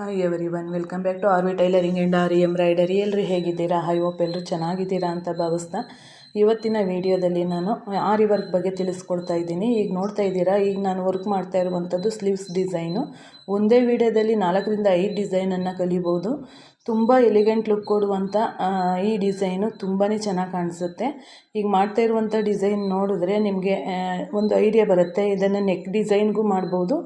Hi every one welcome back to R V tailoring and R embroidery ಎಲ್ಲರೂ ಹೇಗಿದ್ದೀರಾ? High ಓಪ್ ಎಲ್ಲರೂ ಚೆನ್ನಾಗಿದ್ದೀರಾ ಅಂತ ಭಾವಿಸ್ತಾ ಇವತ್ತಿನ ವಿಡಿಯೋದಲ್ಲಿ ನಾನು ಆರಿ ವರ್ಕ್ ಬಗ್ಗೆ ತಿಳಿಸ್ಕೊಡ್ತಾ ಇದ್ದೀನಿ. ಈಗ ನೋಡ್ತಾ ಇದ್ದೀರಾ? ಈಗ ನಾನು ವರ್ಕ್ ಮಾಡ್ತಾ ಇರುವಂಥದ್ದು ಸ್ಲೀವ್ಸ್ ಡಿಸೈನು ಒಂದೇ ವಿಡಿಯೋದಲ್ಲಿ ನಾಲ್ಕರಿಂದ ಐದು ಡಿಸೈನನ್ನು ಕಲಿಬೋದು. ತುಂಬ ಎಲಿಗೆಂಟ್ ಲುಕ್ ಕೊಡುವಂಥ ಈ ಡಿಸೈನು ತುಂಬಾ ಚೆನ್ನಾಗಿ ಕಾಣಿಸುತ್ತೆ. ಈಗ ಮಾಡ್ತಾ ಇರುವಂಥ ಡಿಸೈನ್ ನೋಡಿದ್ರೆ ನಿಮಗೆ ಒಂದು ಐಡಿಯಾ ಬರುತ್ತೆ. ಇದನ್ನು ನೆಕ್ ಡಿಸೈನ್ಗೂ ಮಾಡ್ಬೋದು.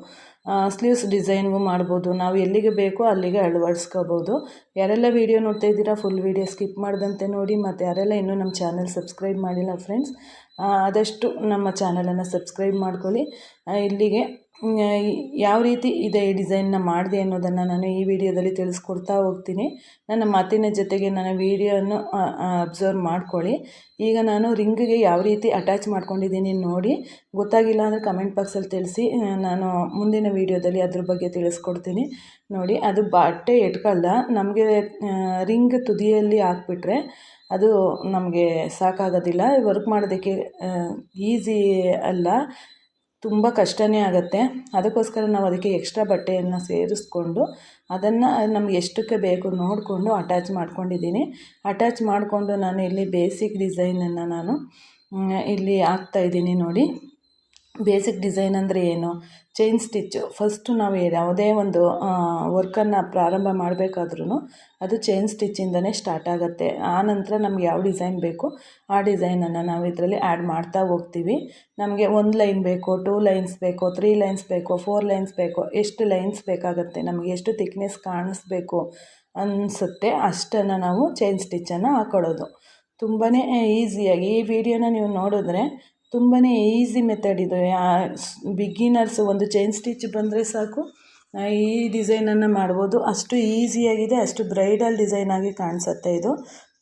ಸ್ಲೀವ್ಸ್ ಡಿಸೈನ್ಗೂ ಮಾಡ್ಬೋದು. ನಾವು ಎಲ್ಲಿಗೆ ಬೇಕೋ ಅಲ್ಲಿಗೆ ಅಳವಡಿಸ್ಕೋಬೋದು. ಯಾರೆಲ್ಲ ವೀಡಿಯೋ ನೋಡ್ತಾ ಇದ್ದೀರಾ ಫುಲ್ ವೀಡಿಯೋ ಸ್ಕಿಪ್ ಮಾಡಿದಂತೆ ನೋಡಿ, ಮತ್ತು ಯಾರೆಲ್ಲ ಇನ್ನೂ ನಮ್ಮ ಚಾನಲ್ ಸಬ್ಸ್ಕ್ರೈಬ್ ಮಾಡಿಲ್ಲ ಫ್ರೆಂಡ್ಸ್ ಆದಷ್ಟು ನಮ್ಮ ಚಾನಲನ್ನು ಸಬ್ಸ್ಕ್ರೈಬ್ ಮಾಡ್ಕೊಳ್ಳಿ. ಇಲ್ಲಿಗೆ ಯಾವ ರೀತಿ ಇದೆ ಈ ಡಿಸೈನ್ನ ಮಾಡಿದೆ ಅನ್ನೋದನ್ನು ನಾನು ಈ ವಿಡಿಯೋದಲ್ಲಿ ತಿಳಿಸ್ಕೊಡ್ತಾ ಹೋಗ್ತೀನಿ. ನನ್ನ ಮಾತಿನ ಜೊತೆಗೆ ನನ್ನ ವಿಡಿಯೋವನ್ನು ಅಬ್ಸರ್ವ್ ಮಾಡ್ಕೊಳ್ಳಿ. ಈಗ ನಾನು ರಿಂಗಿಗೆ ಯಾವ ರೀತಿ ಅಟ್ಯಾಚ್ ಮಾಡ್ಕೊಂಡಿದ್ದೀನಿ ನೋಡಿ, ಗೊತ್ತಾಗಿಲ್ಲ ಅಂದರೆ ಕಮೆಂಟ್ ಬಾಕ್ಸಲ್ಲಿ ತಿಳಿಸಿ ನಾನು ಮುಂದಿನ ವೀಡಿಯೋದಲ್ಲಿ ಅದ್ರ ಬಗ್ಗೆ ತಿಳಿಸ್ಕೊಡ್ತೀನಿ. ನೋಡಿ, ಅದು ಬಟ್ಟೆ ಎಟ್ಕಲ್ಲ, ನಮಗೆ ರಿಂಗ್ ತುದಿಯಲ್ಲಿ ಹಾಕ್ಬಿಟ್ರೆ ಅದು ನಮಗೆ ಸಾಕಾಗೋದಿಲ್ಲ. ವರ್ಕ್ ಮಾಡೋದಕ್ಕೆ ಈಸಿ ಅಲ್ಲ. ತುಂಬ ಕಷ್ಟವೇ ಆಗುತ್ತೆ. ಅದಕ್ಕೋಸ್ಕರ ನಾವು ಅದಕ್ಕೆ ಎಕ್ಸ್ಟ್ರಾ ಬಟ್ಟೆಯನ್ನು ಸೇರಿಸ್ಕೊಂಡು ಅದನ್ನು ನಮ್ಗೆ ಎಷ್ಟಕ್ಕೆ ಬೇಕು ನೋಡಿಕೊಂಡು ಅಟ್ಯಾಚ್ ಮಾಡ್ಕೊಂಡಿದ್ದೀನಿ. ಅಟ್ಯಾಚ್ ಮಾಡಿಕೊಂಡು ನಾನು ಇಲ್ಲಿ ಬೇಸಿಕ್ ಡಿಸೈನನ್ನು ನಾನು ಇಲ್ಲಿ ಹಾಕ್ತಾಯಿದ್ದೀನಿ ನೋಡಿ. ಬೇಸಿಕ್ ಡಿಸೈನ್ ಅಂದರೆ ಏನು? ಚೈನ್ ಸ್ಟಿಚ್ಚು ಫಸ್ಟು ನಾವು ಯಾವುದೇ ಒಂದು ವರ್ಕನ್ನು ಪ್ರಾರಂಭ ಮಾಡಬೇಕಾದ್ರೂ ಅದು ಚೈನ್ ಸ್ಟಿಚ್ಚಿಂದನೇ ಸ್ಟಾರ್ಟ್ ಆಗುತ್ತೆ. ಆ ನಂತರ ನಮ್ಗೆ ಯಾವ ಡಿಸೈನ್ ಬೇಕು, ಆ ಡಿಸೈನನ್ನು ನಾವು ಇದರಲ್ಲಿ ಆ್ಯಡ್ ಮಾಡ್ತಾ ಹೋಗ್ತೀವಿ. ನಮಗೆ ಒಂದು ಲೈನ್ ಬೇಕು ಟೂ ಲೈನ್ಸ್ ಬೇಕು ತ್ರೀ ಲೈನ್ಸ್ ಬೇಕು ಫೋರ್ ಲೈನ್ಸ್ ಬೇಕು, ಎಷ್ಟು ಲೈನ್ಸ್ ಬೇಕಾಗುತ್ತೆ? ನಮಗೆ ಎಷ್ಟು ತಿಕ್ನೆಸ್ ಕಾಣಿಸ್ಬೇಕು ಅನಿಸುತ್ತೆ ಅಷ್ಟನ್ನು ನಾವು ಚೈನ್ ಸ್ಟಿಚ್ಚನ್ನು ಹಾಕೊಳ್ಳೋದು ತುಂಬಾ ಈಸಿಯಾಗಿ ಈ ವಿಡಿಯೋನ ನೀವು ನೋಡಿದ್ರೆ ತುಂಬಾ ಈಸಿ ಮೆಥಡ್ ಇದು. ಬಿಗಿನರ್ಸ್ ಒಂದು ಚೈನ್ ಸ್ಟಿಚ್ ಬಂದರೆ ಸಾಕು. ಈ ಡಿಸೈನನ್ನು ಮಾಡ್ಬೋದು. ಅಷ್ಟು ಈಸಿಯಾಗಿದೆ ಅಷ್ಟು ಬ್ರೈಡಲ್ ಡಿಸೈನಾಗಿ ಕಾಣಿಸುತ್ತೆ ಇದು.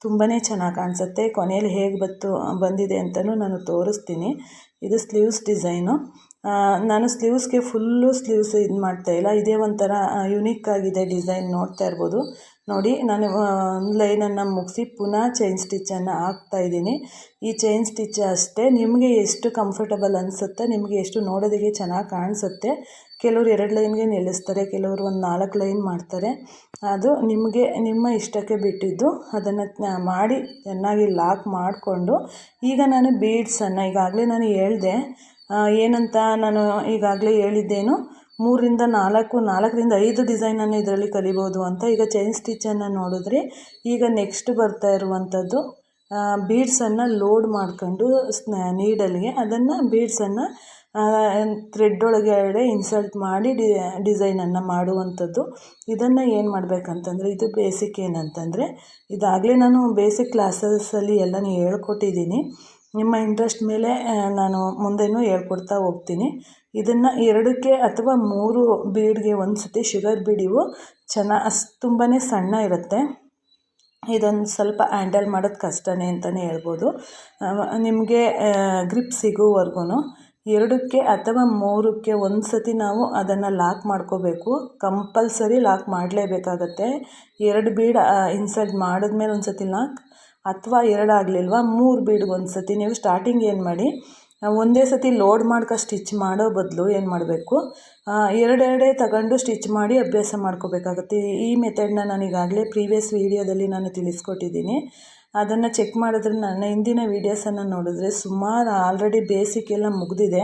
ತುಂಬಾ ಚೆನ್ನಾಗಿ ಕಾಣಿಸುತ್ತೆ. ಕೊನೆಯಲ್ಲಿ ಹೇಗೆ ಬತ್ತು, ಬಂದಿದೆ ಅಂತಲೂ ನಾನು ತೋರಿಸ್ತೀನಿ. ಇದು ಸ್ಲೀವ್ಸ್ ಡಿಸೈನು ನಾನು ಸ್ಲೀವ್ಸ್ಗೆ ಫುಲ್ಲು ಸ್ಲೀವ್ಸ್ ಇದು ಮಾಡ್ತಾಯಿಲ್ಲ ಇದೇ ಒಂಥರ ಯುನೀಕ್ ಆಗಿದೆ ಡಿಸೈನ್ ನೋಡ್ತಾ ಇರ್ಬೋದು. ನೋಡಿ, ನಾನು ಒಂದು ಲೈನನ್ನು ಮುಗಿಸಿ ಪುನಃ ಚೈನ್ ಸ್ಟಿಚ್ಚನ್ನು ಹಾಕ್ತಾಯಿದ್ದೀನಿ ಈ ಚೈನ್ ಸ್ಟಿಚ್ ಅಷ್ಟೇ, ನಿಮಗೆ ಎಷ್ಟು ಕಂಫರ್ಟಬಲ್ ಅನಿಸುತ್ತೆ, ನಿಮಗೆ ಎಷ್ಟು ನೋಡೋದಕ್ಕೆ ಚೆನ್ನಾಗಿ ಕಾಣಿಸುತ್ತೆ. ಕೆಲವರು ಎರಡು ಲೈನ್ಗೆ ನಿಲ್ಲಿಸ್ತಾರೆ, ಕೆಲವರು ಒಂದು ನಾಲ್ಕು ಲೈನ್ ಮಾಡ್ತಾರೆ. ಅದು ನಿಮಗೆ, ನಿಮ್ಮ ಇಷ್ಟಕ್ಕೆ ಬಿಟ್ಟಿದ್ದು, ಅದನ್ನು ಮಾಡಿ ಚೆನ್ನಾಗಿ ಲಾಕ್ ಮಾಡಿಕೊಂಡು, ಈಗ ನಾನು ಬೀಡ್ಸನ್ನು ಈಗಾಗಲೇ ನಾನು ಹೇಳಿದೆ. ಏನಂತ ನಾನು ಈಗಾಗಲೇ ಹೇಳಿದ್ದೇನು ಮೂರರಿಂದ ನಾಲ್ಕು, ನಾಲ್ಕರಿಂದ ಐದು ಡಿಸೈನನ್ನು ಇದರಲ್ಲಿ ಕಲಿಬೋದು ಅಂತ ಈಗ ಚೈನ್ ಸ್ಟಿಚ್ಚನ್ನು ನೋಡಿದ್ರೆ ಈಗ ನೆಕ್ಸ್ಟ್ ಬರ್ತಾ ಇರುವಂಥದ್ದು ಬೀಡ್ಸನ್ನು ಲೋಡ್ ಮಾಡ್ಕೊಂಡು ನೀಡಲ್ಗೆ ಅದನ್ನು ಬೀಡ್ಸನ್ನು ಥ್ರೆಡ್ ಒಳಗಡೆ ಇನ್ಸಲ್ಟ್ ಮಾಡಿ ಡಿ, ಡಿಸೈನನ್ನು ಮಾಡುವಂಥದ್ದು. ಇದನ್ನು ಏನು ಮಾಡಬೇಕಂತಂದರೆ, ಇದು ಬೇಸಿಕ್ ಏನಂತಂದರೆ, ಇದಾಗಲೇ ನಾನು ಬೇಸಿಕ್ ಕ್ಲಾಸಸಲ್ಲಿ ಎಲ್ಲನೂ ಹೇಳ್ಕೊಟ್ಟಿದ್ದೀನಿ. ನಿಮ್ಮ ಇಂಟ್ರೆಸ್ಟ್ ಮೇಲೆ ನಾನು ಮುಂದೆನೂ ಹೇಳ್ಕೊಡ್ತಾ ಹೋಗ್ತೀನಿ. ಇದನ್ನು ಎರಡಕ್ಕೆ ಅಥವಾ ಮೂರು ಬೀಡ್ಗೆ ಒಂದು ಸತಿ ಶುಗರ್ ಬೀಡಿವು ಚೆನ್ನಾಗಿ ಅಷ್ಟು ತುಂಬಾ ಸಣ್ಣ ಇರುತ್ತೆ. ಇದೊಂದು ಸ್ವಲ್ಪ ಹ್ಯಾಂಡಲ್ ಮಾಡೋದು ಕಷ್ಟನೇ ಅಂತಲೇ ಹೇಳ್ಬೋದು. ನಿಮಗೆ ಗ್ರಿಪ್ ಸಿಗೋವರೆಗೂ ಎರಡಕ್ಕೆ ಅಥವಾ ಮೂರಕ್ಕೆ ಒಂದು ಸತಿ ನಾವು ಅದನ್ನು ಲಾಕ್ ಮಾಡ್ಕೋಬೇಕು. ಕಂಪಲ್ಸರಿ ಲಾಕ್ ಮಾಡಲೇಬೇಕಾಗತ್ತೆ. ಎರಡು ಬೀಡ್ ಇನ್ಸರ್ಟ್ ಮಾಡಿದ್ಮೇಲೆ ಒಂದು ಸತಿ ಲಾಕ್ ಅಥವಾ ಎರಡಾಗಲಿಲ್ವ ಮೂರು ಬೀಡ್ಗೆ ಒಂದು ಸತಿ. ನೀವು ಸ್ಟಾರ್ಟಿಂಗ್ ಏನು ಮಾಡಿ? ಒಂದೇ ಸತಿ ಲೋಡ್ ಮಾಡ್ಕೊ ಸ್ಟಿಚ್ ಮಾಡೋ ಬದಲು ಏನು ಮಾಡಬೇಕು? ಎರಡೆರಡೇ ತಗೊಂಡು ಸ್ಟಿಚ್ ಮಾಡಿ ಅಭ್ಯಾಸ ಮಾಡ್ಕೋಬೇಕಾಗುತ್ತೆ. ಈ ಮೆಥಡ್ನ ನಾನು ಈಗಾಗಲೇ ಪ್ರೀವಿಯಸ್ ವೀಡಿಯೋದಲ್ಲಿ ನಾನು ತಿಳಿಸ್ಕೊಟ್ಟಿದ್ದೀನಿ. ಅದನ್ನು ಚೆಕ್ ಮಾಡಿದ್ರೆ ನನ್ನ ಹಿಂದಿನ ವೀಡಿಯೋಸನ್ನು ನೋಡಿದ್ರೆ ಸುಮಾರು ಆಲ್ರೆಡಿ ಬೇಸಿಕ್ ಎಲ್ಲ ಮುಗಿದಿದೆ.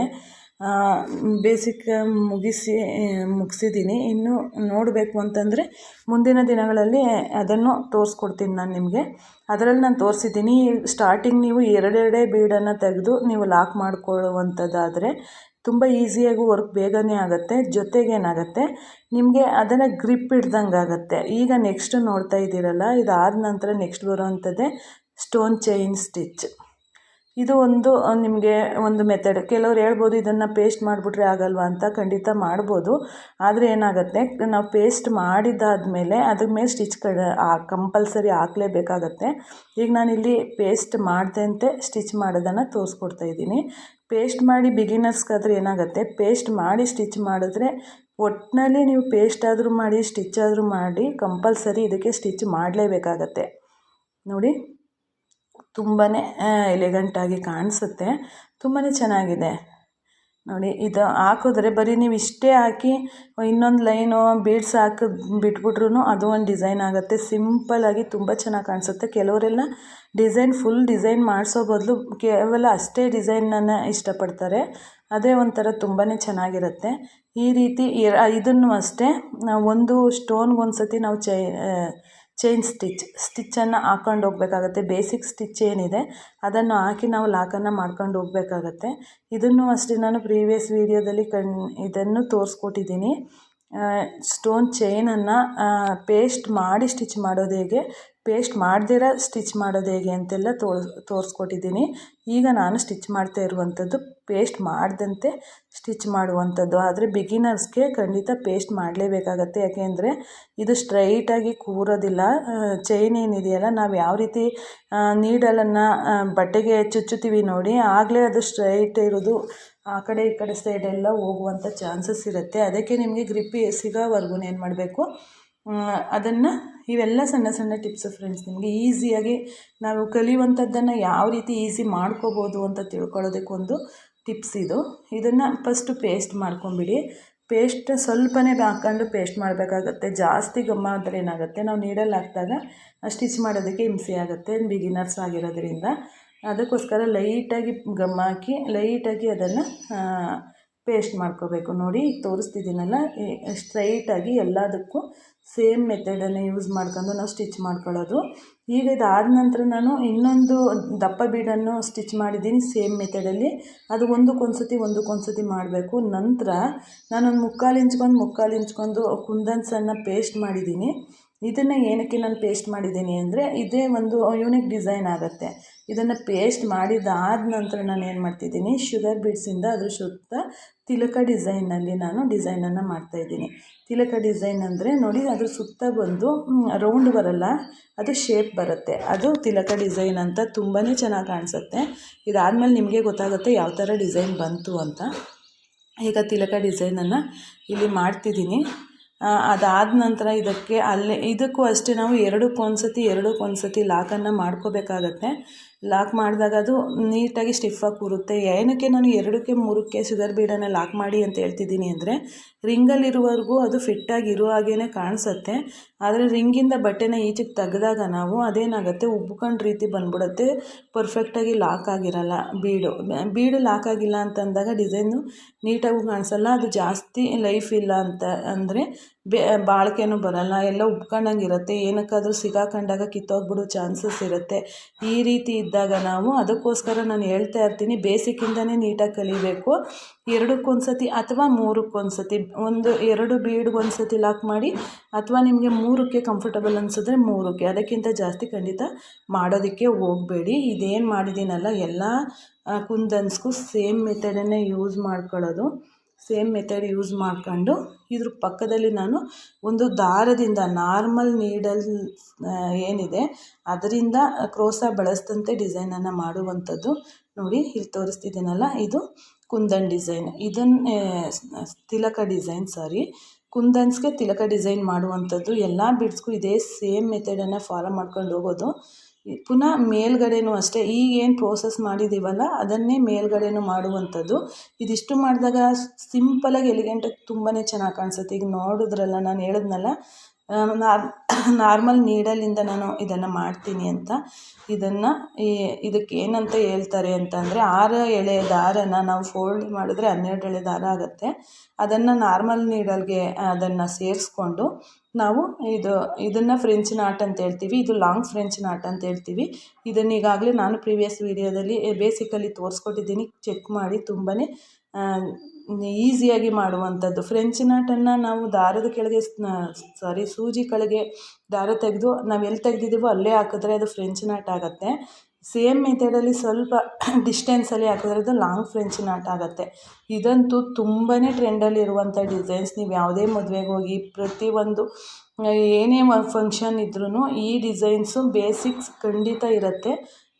ಬೇಸಿಕ್ ಮುಗಿಸಿ ಮುಗಿಸಿದ್ದೀನಿ ಇನ್ನು ನೋಡಬೇಕು ಅಂತಂದರೆ ಮುಂದಿನ ದಿನಗಳಲ್ಲಿ ಅದನ್ನು ತೋರಿಸ್ಕೊಡ್ತೀನಿ ನಾನು ನಿಮಗೆ. ಅದರಲ್ಲಿ ನಾನು ತೋರಿಸಿದ್ದೀನಿ ಸ್ಟಾರ್ಟಿಂಗ್ ನೀವು ಎರಡೆರಡೇ ಬೀಡನ್ನು ತೆಗೆದು ನೀವು ಲಾಕ್ ಮಾಡಿಕೊಳ್ಳುವಂಥದ್ದಾದರೆ ತುಂಬ ಈಸಿಯಾಗಿ ವರ್ಕ್ ಬೇಗನೆ ಆಗುತ್ತೆ, ಜೊತೆಗೆ ಏನಾಗುತ್ತೆ, ನಿಮಗೆ ಅದನ್ನು ಗ್ರಿಪ್ ಹಿಡ್ದಂಗೆ ಆಗುತ್ತೆ. ಈಗ ನೆಕ್ಸ್ಟ್ ನೋಡ್ತಾ ಇದ್ದೀರಲ್ಲ, ಇದಾದ ನಂತರ ನೆಕ್ಸ್ಟ್ ಬರುವಂಥದ್ದೇ ಸ್ಟೋನ್ ಚೈನ್ ಸ್ಟಿಚ್ ಇದು ಒಂದು ನಿಮಗೆ ಒಂದು ಮೆಥಡ್ ಕೆಲವ್ರು ಹೇಳ್ಬೋದು, ಇದನ್ನು ಪೇಸ್ಟ್ ಮಾಡಿಬಿಟ್ರೆ ಆಗಲ್ವಾ ಅಂತ ಖಂಡಿತ ಮಾಡ್ಬೋದು. ಆದರೆ ಏನಾಗುತ್ತೆ, ನಾವು ಪೇಸ್ಟ್ ಮಾಡಿದ್ದಾದಮೇಲೆ ಅದ್ರ ಮೇಲೆ ಸ್ಟಿಚ್ ಕಡ ಕಂಪಲ್ಸರಿ ಹಾಕಲೇಬೇಕಾಗತ್ತೆ. ಈಗ ನಾನಿಲ್ಲಿ ಪೇಸ್ಟ್ ಅಂತೆ ಸ್ಟಿಚ್ ಮಾಡೋದನ್ನು ತೋರಿಸ್ಕೊಡ್ತಾ ಇದ್ದೀನಿ. ಪೇಸ್ಟ್ ಮಾಡಿ ಬಿಗಿನರ್ಸ್ಗಾದ್ರೆ ಏನಾಗುತ್ತೆ ಪೇಸ್ಟ್ ಮಾಡಿ ಸ್ಟಿಚ್ ಮಾಡಿದ್ರೆ ಒಟ್ಟಿನಲ್ಲಿ ನೀವು ಪೇಸ್ಟ್ ಆದರೂ ಮಾಡಿ ಸ್ಟಿಚ್ ಆದರೂ ಮಾಡಿ ಕಂಪಲ್ಸರಿ ಇದಕ್ಕೆ ಸ್ಟಿಚ್ ಮಾಡಲೇಬೇಕಾಗತ್ತೆ. ನೋಡಿ. ತುಂಬಾ ಎಲಿಗೆಂಟಾಗಿ ಕಾಣಿಸುತ್ತೆ. ತುಂಬಾ ಚೆನ್ನಾಗಿದೆ. ನೋಡಿ, ಇದು ಹಾಕಿದ್ರೆ ಬರೀ ನೀವು ಇಷ್ಟೇ ಹಾಕಿ, ಇನ್ನೊಂದು ಲೈನು ಬೀಡ್ಸ್ ಹಾಕಿ ಬಿಟ್ಬಿಟ್ರೂ ಅದು ಒಂದು ಡಿಸೈನ್ ಆಗುತ್ತೆ. ಸಿಂಪಲ್ಲಾಗಿ ತುಂಬ ಚೆನ್ನಾಗಿ ಕಾಣಿಸುತ್ತೆ. ಕೆಲವರೆಲ್ಲ ಡಿಸೈನ್ ಫುಲ್ ಡಿಸೈನ್ ಮಾಡಿಸೋ ಬದಲು ಕೇವಲ ಅಷ್ಟೇ ಡಿಸೈನನ್ನು ಇಷ್ಟಪಡ್ತಾರೆ. ಅದೇ ಒಂಥರ ತುಂಬಾ ಚೆನ್ನಾಗಿರುತ್ತೆ. ಈ ರೀತಿ, ಇದನ್ನು ಅಷ್ಟೇ ಒಂದು ಸ್ಟೋನ್ಗೆ ಒಂದು ಸತಿ ನಾವು ಚೈ ಚೈನ್ ಸ್ಟಿಚ್ ಸ್ಟಿಚ್ಚನ್ನು ಹಾಕ್ಕೊಂಡು ಹೋಗ್ಬೇಕಾಗತ್ತೆ. ಬೇಸಿಕ್ ಸ್ಟಿಚ್ ಏನಿದೆ, ಅದನ್ನು ಹಾಕಿ ನಾವು ಲಾಕನ್ನು ಮಾಡ್ಕೊಂಡು ಹೋಗ್ಬೇಕಾಗತ್ತೆ. ಇದನ್ನು ಅಷ್ಟೇ ನಾನು ಪ್ರೀವಿಯಸ್ ವೀಡಿಯೋದಲ್ಲಿ ಕಣ್, ಇದನ್ನು ತೋರಿಸ್ಕೊಟ್ಟಿದ್ದೀನಿ. ಸ್ಟೋನ್ ಚೈನನ್ನು ಪೇಸ್ಟ್ ಮಾಡಿ ಸ್ಟಿಚ್ ಮಾಡೋದು ಹೇಗೆ? ಪೇಸ್ಟ್ ಮಾಡ್ದಿರ ಸ್ಟಿಚ್ ಮಾಡೋದು ಹೇಗೆ ಅಂತೆಲ್ಲ ತೋರ್ಸ್, ತೋರಿಸ್ಕೊಟ್ಟಿದ್ದೀನಿ. ಈಗ ನಾನು ಸ್ಟಿಚ್ ಮಾಡ್ತಾ ಇರುವಂಥದ್ದು ಪೇಸ್ಟ್ ಮಾಡಿದಂತೆ ಸ್ಟಿಚ್ ಮಾಡುವಂಥದ್ದು ಆದರೆ ಬಿಗಿನರ್ಸ್ಗೆ ಖಂಡಿತ ಪೇಸ್ಟ್ ಮಾಡಲೇಬೇಕಾಗತ್ತೆ. ಯಾಕೆಂದರೆ ಇದು ಸ್ಟ್ರೈಟಾಗಿ ಕೂರೋದಿಲ್ಲ. ಚೈನ್ ಏನಿದೆಯಲ್ಲ, ನಾವು ಯಾವ ರೀತಿ ನೀಡಲನ್ನು ಬಟ್ಟೆಗೆ ಚುಚ್ಚುತ್ತೀವಿ ನೋಡಿ, ಆಗಲೇ ಅದು ಸ್ಟ್ರೈಟ್ ಇರೋದು. ಆ ಕಡೆ, ಈ ಕಡೆ ಸೈಡೆಲ್ಲ ಹೋಗುವಂಥ ಚಾನ್ಸಸ್ ಇರುತ್ತೆ. ಅದಕ್ಕೆ ನಿಮಗೆ ಗ್ರಿಪ್ಪಿ ಸಿಗೋವರೆಗೂ ಏನು ಮಾಡಬೇಕು? ಅದನ್ನು ಇವೆಲ್ಲ ಸಣ್ಣ ಸಣ್ಣ ಟಿಪ್ಸು ಫ್ರೆಂಡ್ಸ್ ನಿಮಗೆ ಈಸಿಯಾಗಿ ನಾವು ಕಲಿಯುವಂಥದ್ದನ್ನು ಯಾವ ರೀತಿ ಈಸಿ ಮಾಡ್ಕೋಬೋದು ಅಂತ ತಿಳ್ಕೊಳ್ಳೋದಕ್ಕೊಂದು ಟಿಪ್ಸ್ ಇದು. ಇದನ್ನು ಫಸ್ಟು ಪೇಸ್ಟ್ ಮಾಡ್ಕೊಂಬಿಡಿ. ಪೇಸ್ಟ್ ಸ್ವಲ್ಪನೇ ಹಾಕ್ಕೊಂಡು ಪೇಸ್ಟ್ ಮಾಡಬೇಕಾಗತ್ತೆ. ಜಾಸ್ತಿ ಗಮ್ಮ ಆದರೆ ಏನಾಗುತ್ತೆ? ನಾವು ನೀಡಲ್ಲಿ ಹಾಕಿದಾಗ ಸ್ಟಿಚ್ ಮಾಡೋದಕ್ಕೆ ಹಿಂಸೆ ಆಗುತ್ತೆ ಬಿಗಿನರ್ಸ್ ಆಗಿರೋದ್ರಿಂದ. ಅದಕ್ಕೋಸ್ಕರ ಲೈಟಾಗಿ ಗಮ್ ಹಾಕಿ ಲೈಟಾಗಿ ಅದನ್ನು ಪೇಸ್ಟ್ ಮಾಡ್ಕೋಬೇಕು. ನೋಡಿ ತೋರಿಸ್ತಿದ್ದೀನಲ್ಲ ಸ್ಟ್ರೈಟಾಗಿ ಎಲ್ಲದಕ್ಕೂ ಸೇಮ್ ಮೆಥಡನ್ನು ಯೂಸ್ ಮಾಡ್ಕೊಂಡು ನಾವು ಸ್ಟಿಚ್ ಮಾಡ್ಕೊಳ್ಳೋದು. ಈಗ ಇದಾದ ನಂತರ ನಾನು ಇನ್ನೊಂದು ದಪ್ಪ ಬೀಡನ್ನು ಸ್ಟಿಚ್ ಮಾಡಿದ್ದೀನಿ ಸೇಮ್ ಮೆಥಡಲ್ಲಿ ಅದು ಒಂದಕ್ಕೊಂದು ಸತಿ ಒಂದಕ್ಕೊಂದು ಸತಿ ಮಾಡಬೇಕು. ನಂತರ ನಾನೊಂದು ಮುಕ್ಕಾಲು ಇಂಚ್ಕೊಂಡು ಮುಕ್ಕಾಲು ಇಂಚ್ಕೊಂಡು ಕುಂದನ್ಸನ್ನು ಪೇಸ್ಟ್ ಮಾಡಿದ್ದೀನಿ. ಇದನ್ನು ಏನಕ್ಕೆ ನಾನು ಪೇಸ್ಟ್ ಮಾಡಿದ್ದೀನಿ ಅಂದರೆ ಇದೇ ಒಂದು ಯೂನಿಕ್ ಡಿಸೈನ್ ಆಗುತ್ತೆ. ಇದನ್ನು ಪೇಸ್ಟ್ ಮಾಡಿದಾದ ನಂತರ ನಾನು ಏನು ಮಾಡ್ತಿದ್ದೀನಿ? ಶುಗರ್ ಬಿಡ್ಸಿಂದ ಅದ್ರ ಸುತ್ತ ತಿಲಕ ಡಿಸೈನಲ್ಲಿ ನಾನು ಡಿಸೈನನ್ನು ಮಾಡ್ತಾಯಿದ್ದೀನಿ ತಿಲಕ ಡಿಸೈನ್ ಅಂದರೆ ನೋಡಿ ಅದ್ರ ಸುತ್ತ ಬಂದು ರೌಂಡ್ ಬರಲ್ಲ, ಅದು ಶೇಪ್ ಬರುತ್ತೆ. ಅದು ತಿಲಕ ಡಿಸೈನ್ ಅಂತ ತುಂಬಾ ಚೆನ್ನಾಗಿ ಕಾಣಿಸುತ್ತೆ. ಇದಾದಮೇಲೆ ನಿಮಗೆ ಗೊತ್ತಾಗುತ್ತೆ ಯಾವ ಥರ ಡಿಸೈನ್ ಬಂತು ಅಂತ. ಈಗ ತಿಲಕ ಡಿಸೈನನ್ನು ಇಲ್ಲಿ ಮಾಡ್ತಿದ್ದೀನಿ. ಅದಾದ ನಂತರ ಇದಕ್ಕೆ ಅಲ್ಲೇ ಇದಕ್ಕೂ ಅಷ್ಟೇ ನಾವು ಎರಡಕ್ಕೆ ಒಂದು ಎರಡಕ್ಕೆ ಲಾಕನ್ನು ಮಾಡ್ಕೋಬೇಕಾಗತ್ತೆ. ಲಾಕ್ ಮಾಡಿದಾಗ ಅದು ನೀಟಾಗಿ ಸ್ಟಿಫಾಗಿ ಕೂರುತ್ತೆ. ಏನಕ್ಕೆ ನಾನು ಎರಡಕ್ಕೆ, ಮೂರಕ್ಕೆ ಶುಗರ್ ಬೀಡನ್ನು ಲಾಕ್ ಮಾಡಿ ಅಂತ ಹೇಳ್ತಿದ್ದೀನಿ ಅಂದರೆ ರಿಂಗಲ್ಲಿರುವವರೆಗೂ ಅದು ಫಿಟ್ಟಾಗಿ ಇರೋ ಹಾಗೇ ಕಾಣಿಸುತ್ತೆ. ಆದರೆ ರಿಂಗಿಂದ ಬಟ್ಟೆನ ಈಚೆಗೆ ತೆಗೆದಾಗ ನಾವು ಅದೇನಾಗುತ್ತೆ, ಉಬ್ಕೊಂಡು ರೀತಿ ಬಂದ್ಬಿಡುತ್ತೆ. ಪರ್ಫೆಕ್ಟಾಗಿ ಲಾಕ್ ಆಗಿರಲ್ಲ ಬೀಡು ಬೀಡು ಲಾಕ್ ಆಗಿಲ್ಲ ಅಂತಂದಾಗ ಡಿಸೈನು ನೀಟಾಗೂ ಕಾಣಿಸಲ್ಲ. ಅದು ಜಾಸ್ತಿ ಲೈಫ್ ಇಲ್ಲ ಅಂತ ಅಂದರೆ, ಬೆ, ಬಾಳಿಕೆನೂ ಬರಲ್ಲ. ಎಲ್ಲ ಉಬ್ಕೊಂಡಂಗೆ ಇರುತ್ತೆ. ಏನಕ್ಕಾದರೂ ಸಿಗಾಕೊಂಡಾಗ ಕಿತ್ತೋಗ್ಬಿಡೋ ಚಾನ್ಸಸ್ ಇರುತ್ತೆ. ಈ ರೀತಿ ಇದ್ದಾಗ ನಾವು ಅದಕ್ಕೋಸ್ಕರ ನಾನು ಹೇಳ್ತಾ ಇರ್ತೀನಿ, ಬೇಸಿಕ್ಕಿಂದನೇ ನೀಟಾಗಿ ಕಲಿಬೇಕು. ಎರಡಕ್ಕೊಂದು ಸತಿ ಅಥವಾ ಮೂರಕ್ಕೊಂದು ಸತಿ ಒಂದು, ಎರಡು ಬೀಡ್ಗೊಂದು ಸತಿ ಲಾಕ್ ಮಾಡಿ, ಅಥವಾ ನಿಮಗೆ ಮೂರಕ್ಕೆ ಕಂಫರ್ಟಬಲ್ ಅನಿಸಿದ್ರೆ ಮೂರಕ್ಕೆ. ಅದಕ್ಕಿಂತ ಜಾಸ್ತಿ ಖಂಡಿತ ಮಾಡೋದಕ್ಕೆ ಹೋಗಬೇಡಿ. ಇದೇನು ಮಾಡಿದ್ದೀನಲ್ಲ, ಎಲ್ಲ ಕುಂದನ್ಸ್ಗೂ ಸೇಮ್ ಮೆಥಡನ್ನೇ ಯೂಸ್ ಮಾಡ್ಕೊಳ್ಳೋದು. ಸೇಮ್ ಮೆಥಡ್ ಯೂಸ್ ಮಾಡ್ಕೊಂಡು ಇದ್ರ ಪಕ್ಕದಲ್ಲಿ ನಾನು ಒಂದು ದಾರದಿಂದ ನಾರ್ಮಲ್ ನೀಡಲ್ ಏನಿದೆ ಅದರಿಂದ ಕ್ರೋಸ ಬಳಸಿದಂತೆ ಡಿಸೈನನ್ನು ಮಾಡುವಂಥದ್ದು. ನೋಡಿ, ಇಲ್ಲಿ ತೋರಿಸ್ತಿದ್ದೀನಲ್ಲ ಇದು ಕುಂದನ್ ಡಿಸೈನ್ ಇದನ್ನೇ ತಿಲಕ ಡಿಸೈನ್ ಸಾರಿ ಕುಂದನ್ಸ್ಗೆ ತಿಲಕ ಡಿಸೈನ್ ಮಾಡುವಂಥದ್ದು. ಎಲ್ಲ ಬಿಡ್ಸ್ಗೂ ಇದೇ ಸೇಮ್ ಮೆಥಡನ್ನು ಫಾಲೋ ಮಾಡ್ಕೊಂಡು ಹೋಗೋದು. ಪುನಃ ಮೇಲ್ಗಡೆನೂ ಅಷ್ಟೇ ಈಗೇನು ಪ್ರೋಸೆಸ್ ಮಾಡಿದ್ದೀವಲ್ಲ ಅದನ್ನೇ ಮೇಲ್ಗಡೆನೂ ಮಾಡುವಂಥದ್ದು. ಇದಿಷ್ಟು ಮಾಡಿದಾಗ ಸಿಂಪಲಾಗಿ ಎಲಿಗೆಂಟಾಗಿ ತುಂಬಾ ಚೆನ್ನಾಗಿ ಕಾಣಿಸುತ್ತೆ. ಈಗ ನೋಡಿದ್ರಲ್ಲ, ನಾನು ಹೇಳಿದ್ನಲ್ಲ ನಾರ್ ನಾರ್ಮಲ್ ನೀಡಲಿಂದ ನಾನು ಇದನ್ನು ಮಾಡ್ತೀನಿ ಅಂತ. ಇದನ್ನು ಇದಕ್ಕೆ ಏನಂತ ಹೇಳ್ತಾರೆ ಅಂತಂದರೆ ಆರು ಎಳೆ ದಾರನ ನಾವು ಫೋಲ್ಡ್ ಮಾಡಿದ್ರೆ ಹನ್ನೆರಡು ಎಳೆ ದಾರ ಆಗುತ್ತೆ. ಅದನ್ನು ನಾರ್ಮಲ್ ನೀಡಲ್ಗೆ ಅದನ್ನು ಸೇರಿಸ್ಕೊಂಡು ನಾವು ಇದು, ಇದನ್ನು ಫ್ರೆಂಚ್ ನಾಟ್ ಅಂತ ಹೇಳ್ತೀವಿ. ಇದು ಲಾಂಗ್ ಫ್ರೆಂಚ್ ನಾಟ್ ಅಂತ ಹೇಳ್ತೀವಿ. ಇದನ್ನು ಈಗಾಗಲೇ ನಾನು ಪ್ರೀವಿಯಸ್ ವೀಡಿಯೋದಲ್ಲಿ ಬೇಸಿಕಲಿ ತೋರಿಸ್ಕೊಟ್ಟಿದ್ದೀನಿ. ಚೆಕ್ ಮಾಡಿ ತುಂಬಾ ಈಸಿಯಾಗಿ ಮಾಡುವಂಥದ್ದು. ಫ್ರೆಂಚ್ ನಾಟನ್ನು ನಾವು ದಾರದ ಕೆಳಗೆ ಸಾರಿ ಸೂಜಿ ಕೆಳಗೆ ದಾರ ತೆಗೆದು ನಾವು ಎಲ್ಲಿ ತೆಗೆದಿದ್ದೀವೋ ಅಲ್ಲೇ ಹಾಕಿದ್ರೆ ಅದು ಫ್ರೆಂಚ್ ನಾಟ್ ಆಗುತ್ತೆ. ಸೇಮ್ ಮೆಥಡಲ್ಲಿ ಸ್ವಲ್ಪ ಡಿಸ್ಟೆನ್ಸಲ್ಲಿ ಹಾಕಿದ್ರೆ ಅದು ಲಾಂಗ್ ಫ್ರೆಂಚ್ ನಾಟ್ ಆಗುತ್ತೆ. ಇದಂತೂ ತುಂಬಾ ಟ್ರೆಂಡಲ್ಲಿರುವಂಥ ಡಿಸೈನ್ಸ್ ನೀವು ಯಾವುದೇ ಮದುವೆಗೆ ಹೋಗಿ ಪ್ರತಿಯೊಂದು ಏನೇ ಫಂಕ್ಷನ್ ಇದ್ರೂ ಈ ಡಿಸೈನ್ಸು ಬೇಸಿಕ್ಸ್ ಖಂಡಿತ ಇರುತ್ತೆ.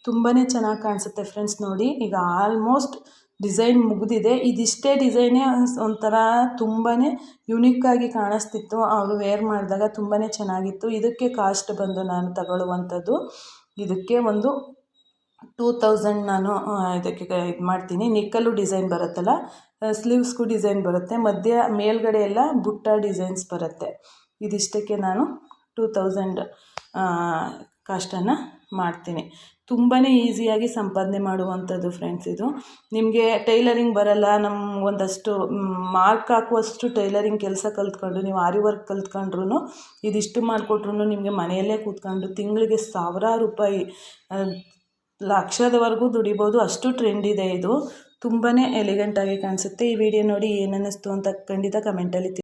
ತುಂಬಾ ಚೆನ್ನಾಗಿ ಕಾಣಿಸುತ್ತೆ ಫ್ರೆಂಡ್ಸ್ ನೋಡಿ. ಈಗ ಆಲ್ಮೋಸ್ಟ್ ಡಿಸೈನ್ ಮುಗಿದಿದೆ. ಇದಿಷ್ಟೇ ಡಿಸೈನೇ ಒಂಥರ ತುಂಬಾ ಯುನಿಕ್ಕಾಗಿ ಕಾಣಿಸ್ತಿತ್ತು. ಅವರು ವೇರ್ ಮಾಡಿದಾಗ ತುಂಬಾ ಚೆನ್ನಾಗಿತ್ತು. ಇದಕ್ಕೆ ಕಾಸ್ಟ್ ಬಂದು ನಾನು ತಗೊಳ್ಳುವಂಥದ್ದು. ಇದಕ್ಕೆ ಒಂದು ಟೂ ತೌಸಂಡ್ ನಾನು ಇದಕ್ಕೆ ಇದು ಮಾಡ್ತೀನಿ. ನಿಕ್ಕಲ್ಲು ಡಿಸೈನ್ ಬರುತ್ತಲ್ಲ ಸ್ಲೀವ್ಸ್ಗೂ ಡಿಸೈನ್ ಬರುತ್ತೆ. ಮಧ್ಯ, ಮೇಲ್ಗಡೆ ಎಲ್ಲ ಬುಟ್ಟ ಡಿಸೈನ್ಸ್ ಬರುತ್ತೆ. ಇದಿಷ್ಟಕ್ಕೆ ನಾನು ಟೂ ತೌಸಂಡ್ ಕಾಸ್ಟನ್ನು ಮಾಡ್ತೀನಿ. ತುಂಬಾ ಈಸಿಯಾಗಿ ಸಂಪಾದನೆ ಮಾಡುವಂಥದ್ದು ಫ್ರೆಂಡ್ಸ್ ಇದು. ನಿಮಗೆ ಟೈಲರಿಂಗ್ ಬರಲ್ಲ ನಮ್ಮ ಒಂದಷ್ಟು ಮಾರ್ಕ್ ಹಾಕುವಷ್ಟು ಟೈಲರಿಂಗ್ ಕೆಲಸ ಕಲ್ತ್ಕೊಂಡು ನೀವು ಆರಿ ವರ್ಕ್ ಕಲ್ತ್ಕೊಂಡ್ರು ಇದಿಷ್ಟು ಮಾಡಿಕೊಟ್ರು ನಿಮಗೆ ಮನೆಯಲ್ಲೇ ಕೂತ್ಕೊಂಡು ತಿಂಗಳಿಗೆ ಸಾವಿರಾರು ರೂಪಾಯಿ ಲಕ್ಷದವರೆಗೂ ದುಡಿಬೋದು, ಅಷ್ಟು ಟ್ರೆಂಡ್ ಇದೆ ಇದು. ತುಂಬಾ ಎಲಿಗೆಂಟಾಗಿ ಕಾಣಿಸುತ್ತೆ. ಈ ವಿಡಿಯೋ ನೋಡಿ ಏನು ಅನ್ನಿಸ್ತು ಅಂತ ಖಂಡಿತ ಕಮೆಂಟಲ್ಲಿ